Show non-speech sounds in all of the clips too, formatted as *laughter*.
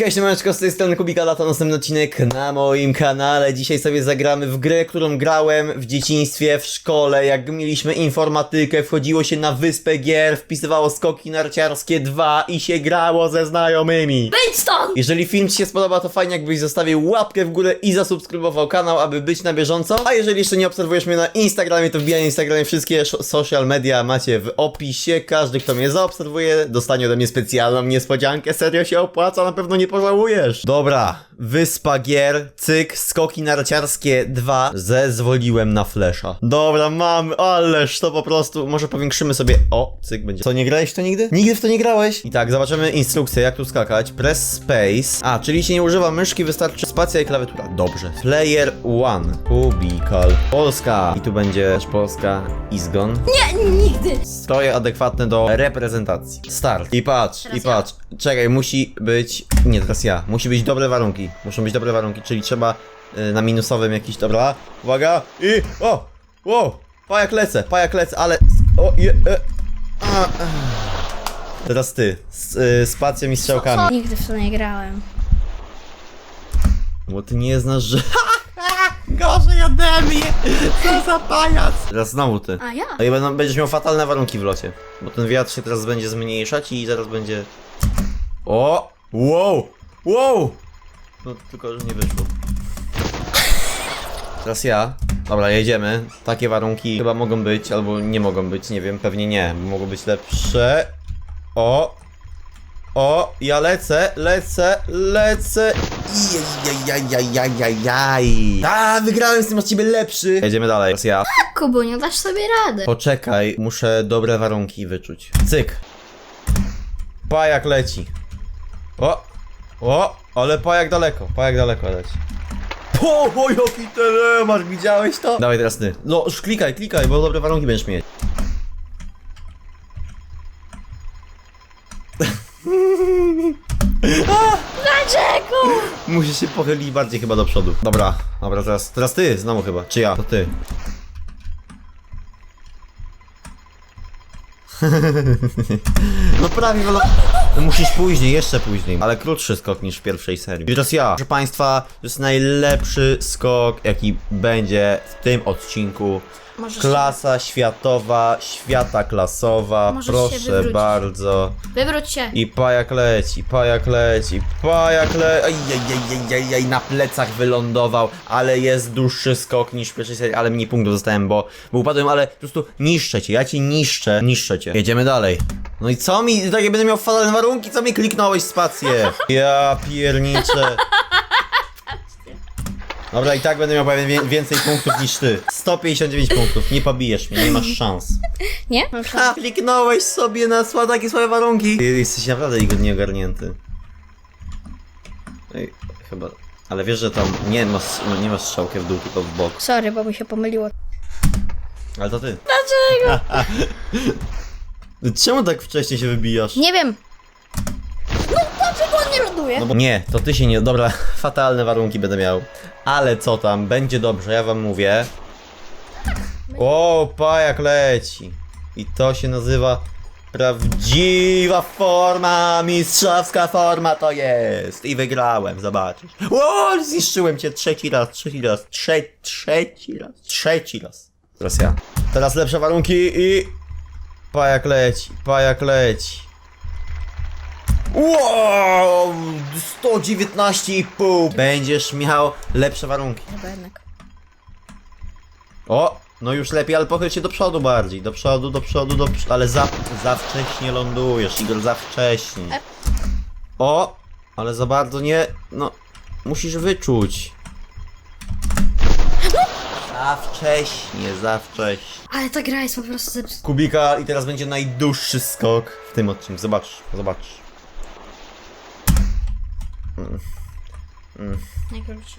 Hej, siemaneczko, z tej strony Kubika, lata następny odcinek na moim kanale. Dzisiaj sobie zagramy w grę, którą grałem w dzieciństwie, w szkole, jak mieliśmy informatykę, wchodziło się na wyspę gier, wpisywało skoki narciarskie 2 i się grało ze znajomymi. Wyjdź stąd! Jeżeli film Ci się spodoba, to fajnie jakbyś zostawił łapkę w górę i zasubskrybował kanał, aby być na bieżąco. A jeżeli jeszcze nie obserwujesz mnie na Instagramie, to wbijaj na Instagramie wszystkie social media macie w opisie. Każdy, kto mnie zaobserwuje, dostanie ode mnie specjalną niespodziankę. Serio się opłaca, na pewno nie pożałujesz. Dobra, Wyspa Gier, cyk, skoki narciarskie 2. Zezwoliłem na flesza. Dobra, mam, ależ to po prostu. Może powiększymy sobie. O, cyk będzie. Co, nie grałeś w to nigdy? Nigdy w to nie grałeś? I tak, zobaczymy instrukcję, jak tu skakać. Press space. A, czyli się nie używa myszki, wystarczy spacja i klawiatura. Dobrze. Player one. Kubikal. Polska. I tu będzie też Polska. Izgon. Nie, nigdy! Stroje adekwatne do reprezentacji. Start. I patrz, Teraz i ja. patrz. Czekaj, musi być. Nie, teraz ja. Musi być dobre warunki. Muszą być dobre warunki, czyli trzeba y, na minusowym jakiś. Dobra. Uwaga. I. O! Wow! Pajak lecę, pajak lecę, ale. O, je, e, a, a. Teraz ty. Z y, spacją i strzałkami. Nigdy w to nie grałem. Bo ty nie znasz, że. *laughs* Gorzej ode mnie! Co za pajac! Teraz znowu ty. A ja? No i będą, będziesz miał fatalne warunki w locie. Bo ten wiatr się teraz będzie zmniejszać i zaraz będzie. O! Wow! Wow! No tylko, że nie wyszło. Teraz ja. Dobra, jedziemy. Takie warunki chyba mogą być, albo nie mogą być, nie wiem, pewnie nie. Mogą być lepsze. O! O! Ja lecę, lecę, lecę. Jajajajajajaj. A, wygrałem z tym od ciebie lepszy. Jedziemy dalej. Teraz ja. Kubu, nie dasz sobie rady. Poczekaj, muszę dobre warunki wyczuć. Cyk. Pajak leci. O! O! Ale pajak daleko, pajak daleko leci. O, jaki telemark, widziałeś to? Dawaj teraz ty. No, już klikaj, klikaj, bo dobre warunki będziesz mieć. Dlaczego? Musisz się pochylić bardziej chyba do przodu. Dobra, dobra, teraz, teraz ty, znowu chyba. Czy ja? To ty. *laughs* No prawie, no, no musisz później, jeszcze później, ale krótszy skok niż w pierwszej serii. I teraz ja. Proszę Państwa, to jest najlepszy skok, jaki będzie w tym odcinku. Możesz Klasa światowa, świata klasowa, Możesz się proszę wywrócić. bardzo. Wywróć się. I pajak leci, pajak leci, pajak leci. Ajajajajajaj, na plecach wylądował, ale jest dłuższy skok niż w pierwszej serii, ale mniej punktów dostałem, bo, bo upadłem, ale po prostu niszczę cię, ja cię niszczę, niszczę cię. Jedziemy dalej. No i co mi, takie będę miał fatalne warunki, co mi kliknąłeś spację? *laughs* Ja pierniczę. Dobra, i tak będę miał pewnie wie- więcej punktów niż ty. 159 punktów, nie pobijesz mnie, nie masz szans. *laughs* Nie? Ha, kliknąłeś sobie na sła, takie swoje warunki. Ty jesteś naprawdę Igor nieogarnięty. Ej, chyba. Ale wiesz, że tam nie masz, nie masz strzałkę w dół, tylko w bok. Sorry, bo mi się pomyliło. Ale to ty. Dlaczego? *laughs* Czemu tak wcześnie się wybijasz? Nie wiem. No dlaczego on nie ląduje? No bo nie, to ty się nie. Dobra, *laughs* fatalne warunki będę miał. Ale co tam, będzie dobrze, ja wam mówię. O, pajak leci. I to się nazywa prawdziwa forma, mistrzowska forma to jest. I wygrałem, zobaczysz. O, zniszczyłem cię trzeci raz, trzeci raz, trze trzeci raz, trzeci raz. Teraz ja. Teraz lepsze warunki i... Pajak leci, pajak leci. Wow! 119,5! Będziesz miał lepsze warunki. Chyba jednak. O! No już lepiej, ale pochyl się do przodu bardziej. Do przodu, do przodu, do przodu. Ale za, za wcześnie lądujesz, Igor, za wcześnie. O! Ale za bardzo nie. No. Musisz wyczuć. Za wcześnie, za wcześnie. Ale ta gra jest po prostu zepsuta. Kubika i teraz będzie najdłuższy skok w tym odcinku. Zobacz, zobacz. Najkrótszy.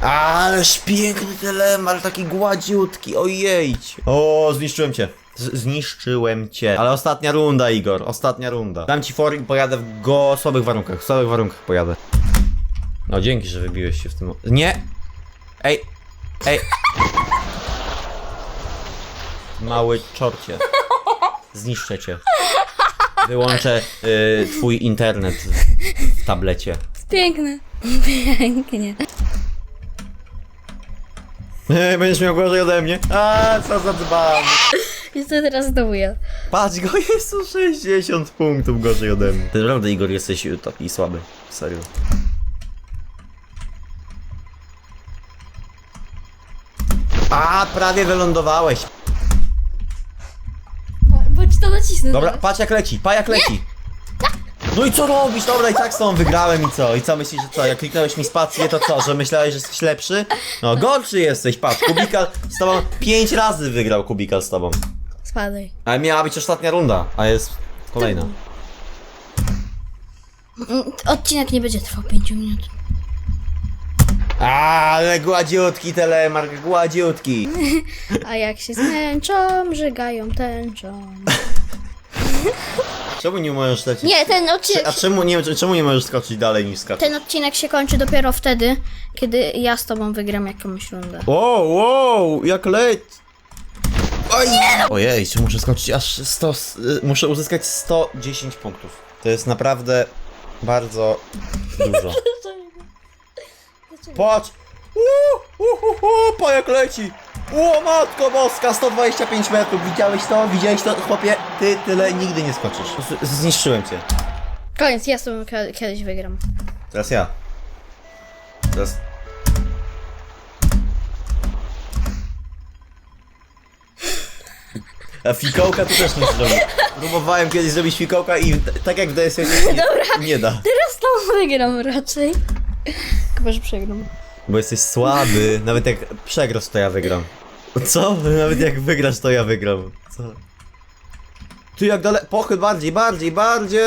Ależ piękny telemar, taki gładziutki, ojej. O, zniszczyłem cię. Z zniszczyłem cię. Ale ostatnia runda, Igor, ostatnia runda. Dam ci for i pojadę w go słabych warunkach, w słabych warunkach pojadę. No dzięki, że wybiłeś się w tym... Nie! Ej! Ej! Mały czorcie. Zniszczę cię. Wyłączę y, twój internet w w tablecie. Piękne. Pięknie. Będziesz miał gorzej ode mnie. A, co za dzban. I to teraz znowu ja. Patrz go, jest o 60 punktów gorzej ode mnie. Ty naprawdę, Igor, jesteś taki słaby. Serio. A, prawie wylądowałeś. Bo, bo ci to nacisnę. Dobra, zaraz. patrz jak leci, pa jak leci. No i co robisz? Dobra, i tak z tą wygrałem i co? I co myślisz, że co? Jak kliknąłeś mi spację, to co? Że myślałeś, że jesteś lepszy? No gorszy jesteś, patrz, Kubikal z tobą pięć razy wygrał Kubikal z tobą. Spadaj. Ale miała być ostatnia runda, a jest kolejna. Mm, Odcinek nie będzie trwał 5 minut. Ale gładziutki telemark, gładziutki. *laughs* A jak się zmęczą, żygają tęczą. *laughs* Czemu nie możesz lecieć? Nie, ten odcinek, A czemu nie, czemu nie możesz skoczyć dalej niż ten odcinek się kończy dopiero wtedy, kiedy ja z tobą wygram jakąś rundę. Wow, wow, jak leć! Oj! Ojej, czy muszę skoczyć aż 100, s- y, muszę uzyskać 110 punktów. To jest naprawdę bardzo dużo. *laughs* Patrz! Uuu, uh, pa jak leci! O matko boska, 125 metrów, widziałeś to? Widziałeś to? Chłopie, ty tyle nigdy nie skoczysz. Z- Zniszczyłem cię. Koniec, ja ki- kiedyś wygram. Teraz ja. Teraz... A fikołka tu też nie zrobię. Próbowałem kiedyś zrobić fikołka i tak jak w DSL nie, *laughs* nie da. Teraz to wygram raczej. Chyba, że przegram. Bo jesteś słaby. Nawet jak przegrasz, to ja wygram. Co? Nawet jak wygrasz, to ja wygram. Co? Ty jak dalej... Pochyl bardziej, bardziej, bardziej!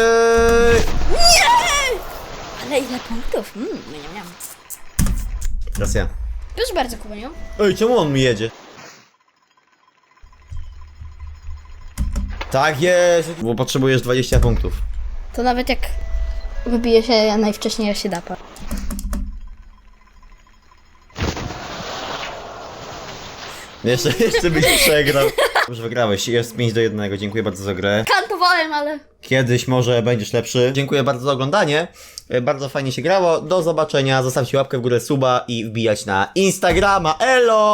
Ale ile punktów? Mm, nie miałam. Teraz ja. Proszę bardzo, Kubaniu. Ej, czemu on mi jedzie? Tak jest! Bo potrzebujesz 20 punktów. To nawet jak wybije się najwcześniej, ja się dapa. Jeszcze, *laughs* jeszcze byś przegrał. Już wygrałeś, jest 5 do 1, dziękuję bardzo za grę. Kantowałem, ale... Kiedyś może będziesz lepszy. Dziękuję bardzo za oglądanie. E, Bardzo fajnie się grało. Do zobaczenia. Zostawcie łapkę w górę, suba i wbijać na Instagrama. Elo!